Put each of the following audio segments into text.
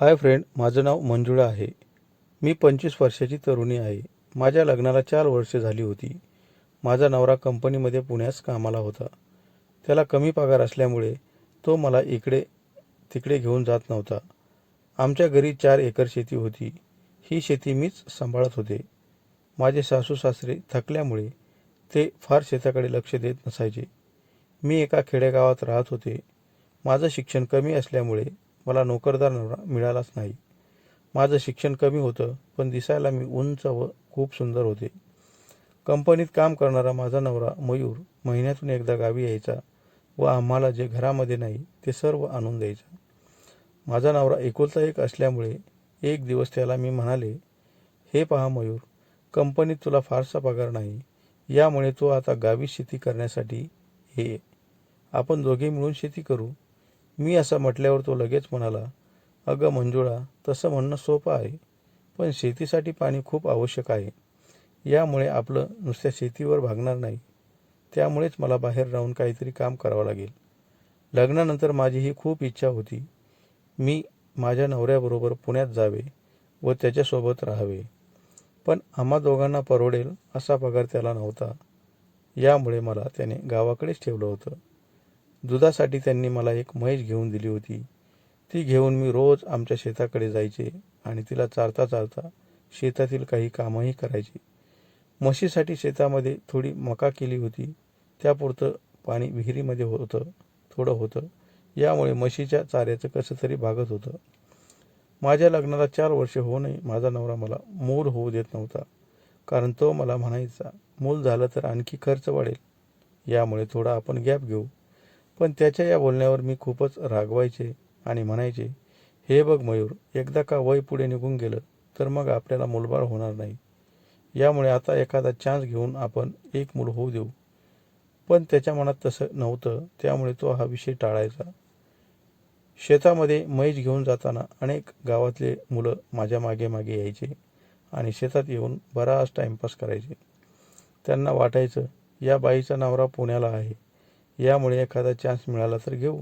Hi friend माझं नाव मंजुळा आहे. मी पंचवीस वर्षाची तरुणी आहे. माझ्या लग्नाला चार वर्षे झाली होती. माझा नवरा कंपनीमध्ये पुण्यास कामाला होता. त्याला कमी पगार असल्यामुळे तो मला इकडे तिकडे घेऊन जात नव्हता. आमच्या घरी चार एकर शेती होती. ही शेती मीच सांभाळत होते. माझे सासू सासरे थकल्यामुळे ते फार शेताकडे लक्ष देत नसायचे. मी एका खेडेगावात राहत होते. माझं शिक्षण कमी असल्यामुळे मला नोकरदार नवरा मिळालाच नाही. माझं शिक्षण कमी होतं पण दिसायला मी उंच व खूप सुंदर होते. कंपनीत काम करणारा माझा नवरा मयूर महिन्यातून एकदा गावी यायचा व आम्हाला जे घरामध्ये नाही ते सर्व आणून द्यायचा. माझा नवरा एकुलता एक असल्यामुळे एक दिवस त्याला मी म्हणाले हे पहा मयूर कंपनीत तुला फारसा पगार नाही यामुळे तू आता गावी शेती करण्यासाठी हे आपण दोघे मिळून शेती करू मी असं म्हटल्यावर तो लगेच म्हणाला अगं मंजुळा तसं म्हणणं सोपं आहे पण शेतीसाठी पाणी खूप आवश्यक आहे. यामुळे आपलं नुसत्या शेतीवर भागणार नाही. त्यामुळेच मला बाहेर राहून काहीतरी काम करावं लागेल. लग्नानंतर माझी ही खूप इच्छा होती. मी माझ्या नवऱ्याबरोबर पुण्यात जावे व त्याच्यासोबत राहावे. पण आम्हा दोघांना परवडेल असा पगार त्याला नव्हता. यामुळे मला त्याने गावाकडेच ठेवलं होतं. दुधासाठी त्यांनी मला एक म्हैस घेऊन दिली होती. ती घेऊन मी रोज आमच्या शेताकडे जायचे आणि तिला चारता चारता शेतातील काही कामंही करायचे. म्हशीसाठी शेतामध्ये थोडी मका केली होती. त्यापुरतं पाणी विहिरीमध्ये होतं थोडं होतं. यामुळे म्हशीच्या चाऱ्याचं कसं तरी भागत होतं. माझ्या लग्नाला चार वर्षे होऊनही माझा नवरा मला मूल होऊ देत नव्हता. कारण तो मला म्हणायचा मूल झालं तर आणखी खर्च वाढेल. यामुळे थोडा आपण गॅप घेऊ. पण त्याच्या या बोलण्यावर मी खूपच रागवायचे आणि म्हणायचे हे बघ मयूर एकदा का वय पुढे निघून गेलं तर मग आपल्याला मुलबाळ होणार नाही. यामुळे आता एखादा चान्स घेऊन आपण एक मूल होऊ देऊ. पण त्याच्या मनात तसं नव्हतं त्यामुळे तो हा विषय टाळायचा. शेतामध्ये मैज घेऊन जाताना अनेक गावातले मुलं माझ्या मागे मागे यायचे आणि शेतात येऊन बराच टाइमपास करायचे. त्यांना वाटायचं या बाईचा नवरा पुण्याला आहे यामुळे एखादा चान्स मिळाला तर घेऊ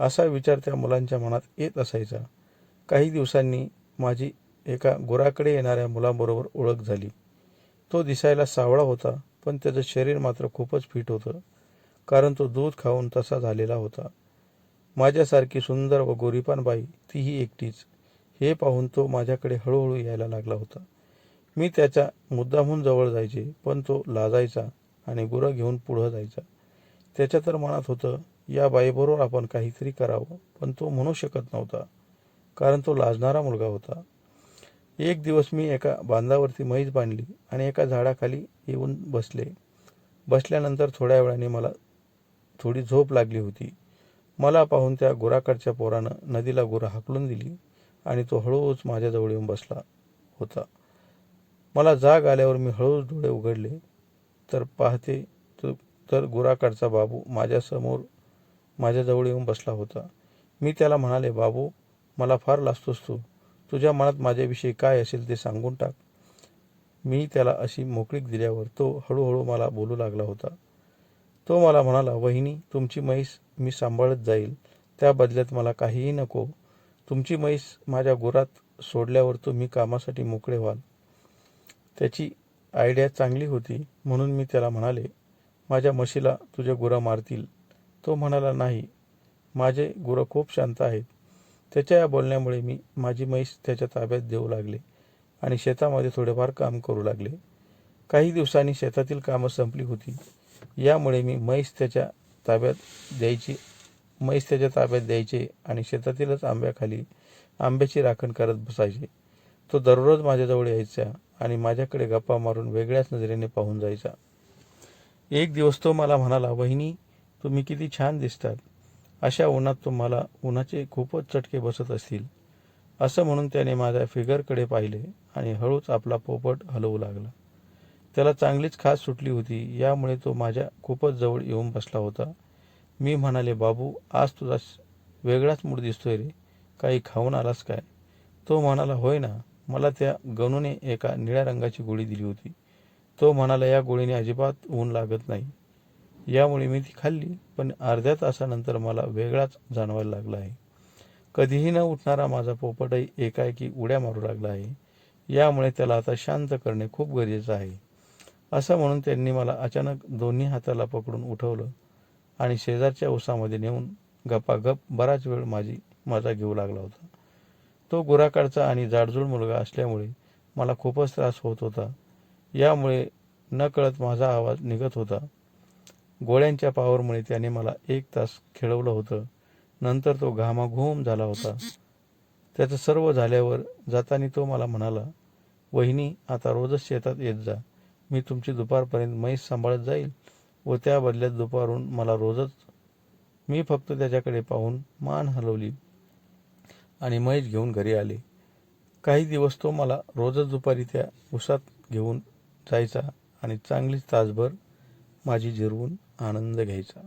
असा विचार त्या मुलांच्या मनात येत असायचा. काही दिवसांनी माझी एका गुराकडे येणाऱ्या मुलाबरोबर ओळख झाली. तो दिसायला सावळा होता पण त्याचं शरीर मात्र खूपच फिट होतं कारण तो दूध खाऊन तसा झालेला होता. माझ्यासारखी सुंदर व गोरीपान बाई तीही एकटीच. हे पाहून तो माझ्याकडे हळूहळू यायला लागला होता. मी त्याच्या मुद्दामहून जवळ जायचे पण तो लाजायचा आणि गुरं घेऊन पुढं जायचा. त्याच्या तर मनात होतं या बाईबरोबर आपण काहीतरी करावं पण तो म्हणू शकत नव्हता. कारण तो लाजणारा मुलगा होता. एक दिवस मी एका बांधावरती म्हैस बांधली आणि एका झाडाखाली येऊन बसले. बसल्यानंतर थोड्या वेळाने मला थोडी झोप लागली होती. मला पाहून त्या गुराकडच्या पोरानं नदीला गुरा हाकलून दिली आणि तो हळूच माझ्याजवळ येऊन बसला होता. मला जाग आल्यावर मी हळूच डोळे उघडले तर पाहते तर गुराकडचा बाबू माझ्यासमोर माझ्याजवळ येऊन बसला होता. मी त्याला म्हणाले बाबू मला फार लाजतोस तू. तुझ्या मनात माझ्याविषयी काय असेल ते सांगून टाक. मी त्याला अशी मोकळीक दिल्यावर तो हळूहळू मला बोलू लागला होता. तो मला म्हणाला वहिनी तुमची म्हैस मी सांभाळत जाईल. त्या बदल्यात मला काहीही नको. तुमची म्हैस माझ्या गुरात सोडल्यावर तुम्ही कामासाठी मोकळे व्हाल. त्याची आयडिया चांगली होती म्हणून मी त्याला म्हणाले माझ्या म्हशीला तुझे गुरं मारतील. तो म्हणाला नाही माझे गुरं खूप शांत आहेत. त्याच्या या बोलण्यामुळे मी माझी म्हैस त्याच्या ताब्यात देऊ लागले आणि शेतामध्ये थोडेफार काम करू लागले. काही दिवसांनी शेतातील कामं संपली होती. यामुळे मी म्हैस त्याच्या ताब्यात द्यायची म्हैस त्याच्या ताब्यात द्यायचे आणि शेतातीलच आंब्याखाली आंब्याची राखण करत बसायचे. तो दररोज माझ्याजवळ यायचा आणि माझ्याकडे गप्पा मारून वेगळ्याच नजरेने पाहून जायचा. एक दिवस तो मला म्हणाला वहिनी तुम्ही किती छान दिसतात. अशा उन्हात तुम्हाला उन्हाचे खूपच चटके बसत असतील. असं म्हणून त्याने माझ्या फिगरकडे पाहिले आणि हळूच आपला पोपट हलवू लागला. त्याला चांगलीच खास सुटली होती यामुळे तो माझ्या खूपच जवळ येऊन बसला होता. मी म्हणाले बाबू आज तुझा वेगळाच मूड दिसतोय रे. काही खाऊन आलास काय? तो म्हणाला होय ना. मला त्या गणूने एका निळ्या रंगाची गोळी दिली होती. तो म्हणाला या गोळीने अजिबात ऊन लागत नाही. यामुळे मी ती खाल्ली पण अर्ध्या तासानंतर मला वेगळाच जाणवायला लागला आहे. कधीही न उठणारा माझा पोपटही एकाएकी उड्या मारू लागला आहे. यामुळे त्याला आता शांत करणे खूप गरजेचं आहे. असं म्हणून त्यांनी मला अचानक दोन्ही हाताला पकडून उठवलं आणि शेजारच्या उसामध्ये नेऊन गपागप बराच वेळ माझी मजा घेऊ लागला होता. तो गुराकडचा आणि जाडजूड मुलगा असल्यामुळे मला खूपच त्रास होत होता. यामुळे नकळत माझा आवाज निघत होता. गोळ्यांच्या पावरमुळे त्याने मला एक तास खेळवलं होतं. नंतर तो घामाघूम झाला होता. त्याचं सर्व झाल्यावर जाताना तो मला म्हणाला वहिनी आता रोजच शेतात येत जा. मी तुमची दुपारपर्यंत म्हैस सांभाळत जाईल व त्या बदल्यात दुपारून मला रोजच मी फक्त त्याच्याकडे पाहून मान हलवली आणि म्हैस घेऊन घरी आले. काही दिवस तो मला रोजच दुपारी त्या उसात घेऊन जायचा आणि चांगलीच तासभर माझी जिरवून आनंद घ्यायचा.